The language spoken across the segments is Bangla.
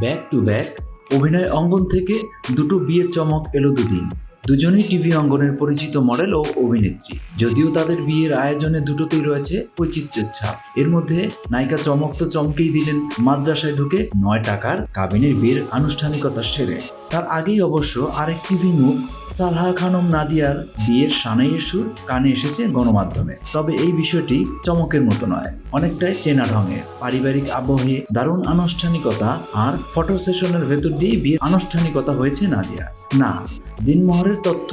ব্যাক টু ব্যাক অভিনয় অঙ্গন থেকে দুটো বিয়ের চমক এলো দুদিন। দুজনেই টিভি অঙ্গনের পরিচিত মডেল ও অভিনেত্রী। যদিও তাদের বিয়ের আয়োজনে দুটোতেই রয়েছে বৈচিত্র্যের ছাপ। এর মধ্যে নায়িকা চমক তো চমকেই দিলেন। মাদ্রাসায় ঢুকে নয় টাকার কাবিনের বিয়ের আনুষ্ঠানিকতা সেরে। তার আগেই অবশ্য আরেক টিভি মুখ সালহা খানম নাদিয়ার বিয়ের সানাইয়ের সুর কানে এসেছে গণমাধ্যমে। তবে এই বিষয়টি চমকের মতো নয়, অনেকটাই চেনা ঢঙের পারিবারিক আবহে দারুণ আনুষ্ঠানিকতা আর ফটো সেশনের ভেতর দিয়ে বিয়ের আনুষ্ঠানিকতা হয়েছে নাদিয়া। না, দিনমহরের তথ্য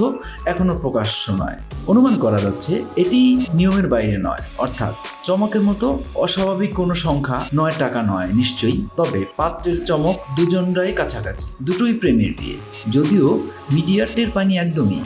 এখনও প্রকাশ্য নয়। অনুমান করা যাচ্ছে এটি নিয়মের বাইরে নয়, অর্থাৎ চমকের মতো অস্বাভাবিক কোনো সংখ্যা নয়, টাকা নয়, নিশ্চয়ই। তবে পাত্রের চমক দুজনরাই কাছাকাছি, দুটোই প্রেমের বিয়ে যদিও মিডিয়ার টের পানি একদমই।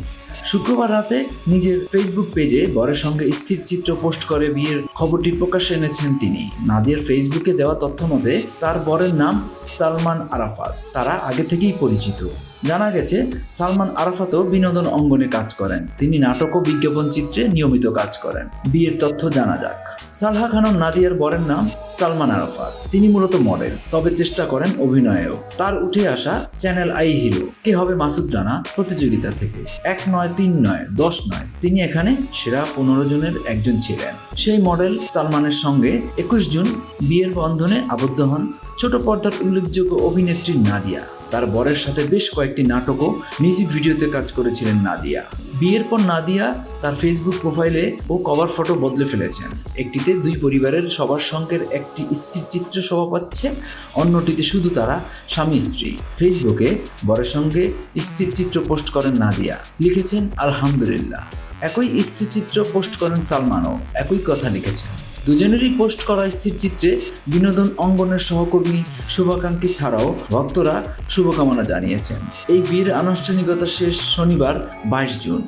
শুক্রবার রাতে নিজের ফেসবুক পেজে বরের সঙ্গে স্থির চিত্র পোস্ট করে বিয়ের খবরটি প্রকাশ্যে এনেছেন তিনি। নাদিয়ার ফেসবুকে দেওয়া তথ্য মতে, তার বরের নাম সালমান আরাফাত। তারা আগে থেকেই পরিচিত। জানা গেছে, সালমান আরাফাতও বিনোদন অঙ্গনে কাজ করেন। তিনি নাটক ও বিজ্ঞাপন চিত্রে নিয়মিত কাজ করেন। বিয়ের তথ্য জানা যাক। সালহা খানম নাদিয়ার বরের নাম সালমান আরাফাত তিনি মূলত মডেল, তবে চেষ্টা করেন অভিনয়েও। তার উঠে আসা চ্যানেল আই হিরো, কে হবে মাসুদ রানা প্রতিযোগিতা থেকে। এক নয়, তিন নয়, দশ নয়, তিনি এখানে সেরা পনেরো জনের একজন ছিলেন। সেই মডেল সালমানের সঙ্গে একুশ জুন বিয়ের বন্ধনে আবদ্ধ হন ছোট পর্দার উল্লেখযোগ্য অভিনেত্রী নাদিয়া। তার বরের সাথে বেশ কয়েকটি নাটক ও মিউজিক ভিডিওতে কাজ করেছিলেন নাদিয়া। বিয়ের পর না দিয়া তার ফেসবুক প্রোফাইলে ও কভার ফটো বদলে ফেলেছেন। একটিতে দুই পরিবারের সবার সঙ্গের একটি স্থির চিত্র শোভা পাচ্ছে, অন্যটিতে শুধু তারা স্বামী স্ত্রী। ফেসবুকে বরের সঙ্গে স্থির চিত্র পোস্ট করেন নাদিয়া। লিখেছেন, আলহামদুলিল্লাহ। একই স্থির চিত্র পোস্ট করেন সালমানও। একই কথা লিখেছেন দুজনেরই পোস্ট করা স্থির চিত্রে বিনোদন অঙ্গনের সহকর্মী শুভাকাঙ্ক্ষী ছাড়াও ভক্তরা শুভকামনা জানিয়েছেন। এই বিয়ের আনুষ্ঠানিকতা শেষ শনিবার, বাইশ জুন।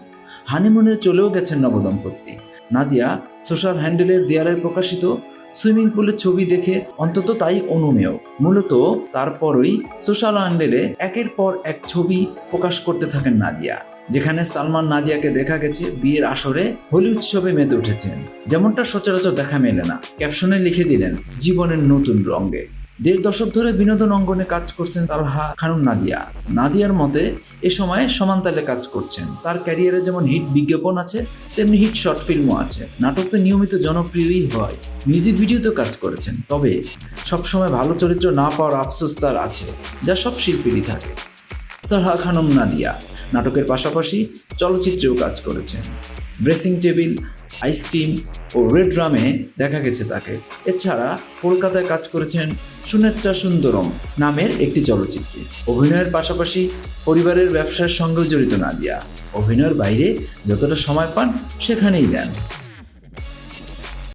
হানিমুনে চলেও গেছেন নবদম্পতি। নাদিয়া সোশ্যাল হ্যান্ডেলের দেয়ালে প্রকাশিত সুইমিং পুলের ছবি দেখে অন্তত তাই অনুমেয়। মূলত তারপরই সোশ্যাল হ্যান্ডেলে একের পর এক ছবি প্রকাশ করতে থাকেন নাদিয়া। যেখানে সালমান নাদিয়াকে দেখা গেছে বিয়ের আসরে হোলি উৎসবে মেতে উঠেছেন। যেমনটা সচরাচর দেখা মেলে না। ক্যাপশনে লিখে দিলেন, জীবনের নতুন রঙ্গে দেড় দশক ধরে বিনোদন অঙ্গনে কাজ করছেন তালহা খানুম নাদিয়া। নাদিয়ার মতে, এ সময় সমানতালে কাজ করছেন। তার ক্যারিয়ারে যেমন হিট বিজ্ঞাপন আছে, তেমনি হিট শর্ট ফিল্মও আছে। নাটক তো নিয়মিত জনপ্রিয়ই হয়। মিউজিক ভিডিওতেও কাজ করেছেন। তবে, সবসময় ভালো চরিত্র না পাওয়ার আফসোস তার আছে, যা সব শিল্পীরই থাকে। সারহা খানম নাদিয়া। নাটকের পাশাপাশি চলচ্চিত্রেও কাজ করেছেন ড্রেসিং টেবিল আইসক্রিম ও রেড ড্রামে দেখা গেছে তাকে। এছাড়া কলকাতায় কাজ করেছেন সুনেত্রা সুন্দরম নামের একটি চলচ্চিত্রে। অভিনয়ের পাশাপাশি পরিবারের ব্যবসার সঙ্গেও জড়িত নাদিয়া। অভিনয়ের বাইরে যতটা সময় পান সেখানেই দেন।